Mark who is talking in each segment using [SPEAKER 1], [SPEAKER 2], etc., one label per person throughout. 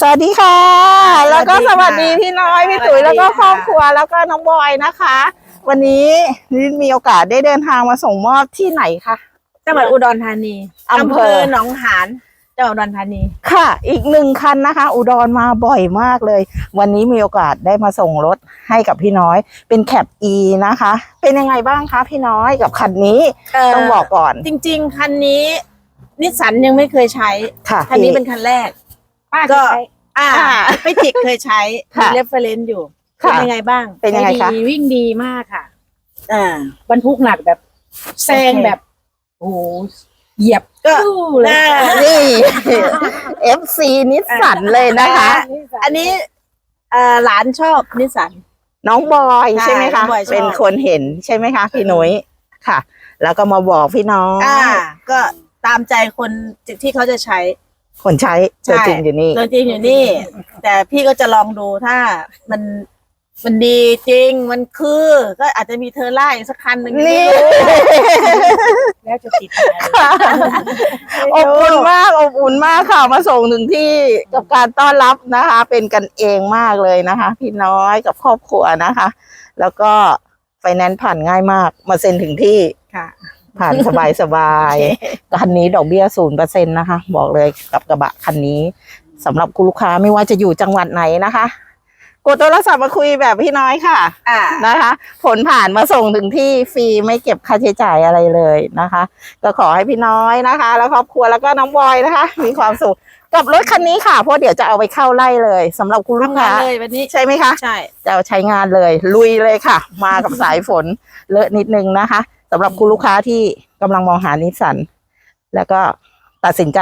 [SPEAKER 1] สวัสดีค่ะ แล้วก็ส
[SPEAKER 2] สวั
[SPEAKER 1] วัส
[SPEAKER 2] สดี
[SPEAKER 1] ดี
[SPEAKER 2] ค่ะ
[SPEAKER 1] พี่น้อยพี่ตุ๋ย
[SPEAKER 2] สวัสดี
[SPEAKER 1] แล้วก็
[SPEAKER 2] ค่ะ
[SPEAKER 1] ครอบครัวแล้วก็น้องบอยนะคะ วันนี้นิดมีโอกาสได้เดินทางมาส่งมอบที่ไหนคะ
[SPEAKER 2] จังหวัดอุดรธานี
[SPEAKER 1] อำเภอ
[SPEAKER 2] หนองหานจังหวัดอุดรธานี
[SPEAKER 1] ค่ะ อีกหนึ่งคันนะคะ อุดรมาบ่อยมากเลย วันนี้มีโอกาสได้มาส่งรถให้กับพี่น้อย เป็นแคป E นะคะ เป็นยังไงบ้างคะพี่น้อยกับคันนี้ต้องบอกก่อน
[SPEAKER 2] จริง ๆ คันนี้นิสสันยังไม่เคยใช้
[SPEAKER 1] ค่ะ
[SPEAKER 2] คันนี้เป็นคันแรก
[SPEAKER 3] ป้า
[SPEAKER 2] ก็
[SPEAKER 3] ก็ใช้
[SPEAKER 2] อ่า
[SPEAKER 1] อ่า
[SPEAKER 2] ไม่จิกเคยใช้
[SPEAKER 1] ค่ะ
[SPEAKER 2] มีเรฟเฟรนซ์อยู่
[SPEAKER 1] ค่ะ
[SPEAKER 2] เป็นยังไงบ้าง
[SPEAKER 1] เป็นยังไงคะ
[SPEAKER 3] ดีวิ่งดีมากค่ะ
[SPEAKER 2] อ่า
[SPEAKER 3] บรรทุกหนักแบบแซง
[SPEAKER 2] โอเค
[SPEAKER 3] แบบ โอ้โหเหยียบ
[SPEAKER 2] ก็
[SPEAKER 3] ตู้เลย
[SPEAKER 2] อ่า
[SPEAKER 1] นี่ FC นิสสันเลยนะคะ
[SPEAKER 2] อันนี้เอ่อหลานชอบนิสสัน
[SPEAKER 1] น้องบอย
[SPEAKER 2] ใช่
[SPEAKER 1] ใช่ไหมคะ
[SPEAKER 2] น้องบอยชอบ
[SPEAKER 1] เป็นคนเห็นใช่ไหมคะ พี่นุ้ยค่ะ แล้วก็มาบอกพี่น้อง
[SPEAKER 2] อ่า ก็ตามใจคนที่เขาจะใช้
[SPEAKER 1] คนใช้ตัวจริงอยู่นี่
[SPEAKER 2] ตัวจริงอยู่นี่ แต่พี่ก็จะลองดูถ้ามันมันดีจริงมันคือ ก็อาจจะมีเธอไล่สักคันหนึ่ง
[SPEAKER 1] นี่
[SPEAKER 3] แล้วจะติดอะไร
[SPEAKER 1] อบอุ่นมากอบอุ่นมากค่ะมาส่งถึงที่กับการต้อนรับนะคะ เป็นกันเองมากเลยนะคะ พี่น้อยกับครอบครัวนะคะ แล้วก็ไฟแนนซ์ผ่านง่ายมาก มาเซ็นถึงที่
[SPEAKER 2] ค่ะ
[SPEAKER 1] ผ่านสบายสบายคันนี้ดอกเบี้ยศูนย์เปอร์เซ็นต์นะคะ บอกเลยกับกระบะคันนี้สำหรับคุณลูกค้าไม่ว่าจะอยู่จังหวัดไหนนะคะ กดโทรศัพท์มาคุยแบบพี่น้อยค่ะ
[SPEAKER 2] อ่า
[SPEAKER 1] นะคะ ผลผ่านมาส่งถึงที่ฟรีไม่เก็บค่าใช้จ่ายอะไรเลยนะคะ ก็ขอให้พี่น้อยนะคะ แล้วครอบครัวแล้วก็น้องบอยนะคะ มีความสุขกับรถคันนี้ค่ะ เพราะเดี๋ยวจะเอาไปเข้าไล่เลยสำหรับคุณลูก
[SPEAKER 2] ทำงา
[SPEAKER 1] ค้าน
[SPEAKER 2] เลยวันนี้
[SPEAKER 1] ใช่ไหมคะ
[SPEAKER 2] ใช่
[SPEAKER 1] จะเอาใช้งานเลย ลุยเลยค่ะ มากับสายฝนเลอะนิดนึงนะคะ สำหรับคุณลูกค้าที่กำลังมองหานิสสัน แล้วก็ตัดสินใจ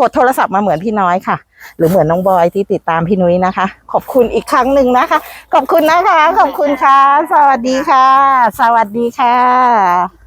[SPEAKER 1] กดโทรศัพท์มาเหมือนพี่น้อยค่ะ หรือเหมือนน้องบอยที่ติดตามพี่นุ้ยนะคะ ขอบคุณอีกครั้งหนึ่งนะคะ ขอบคุณนะคะ ขอบคุณค่ะ สวัสดีค่ะ สวัสดีค่ะ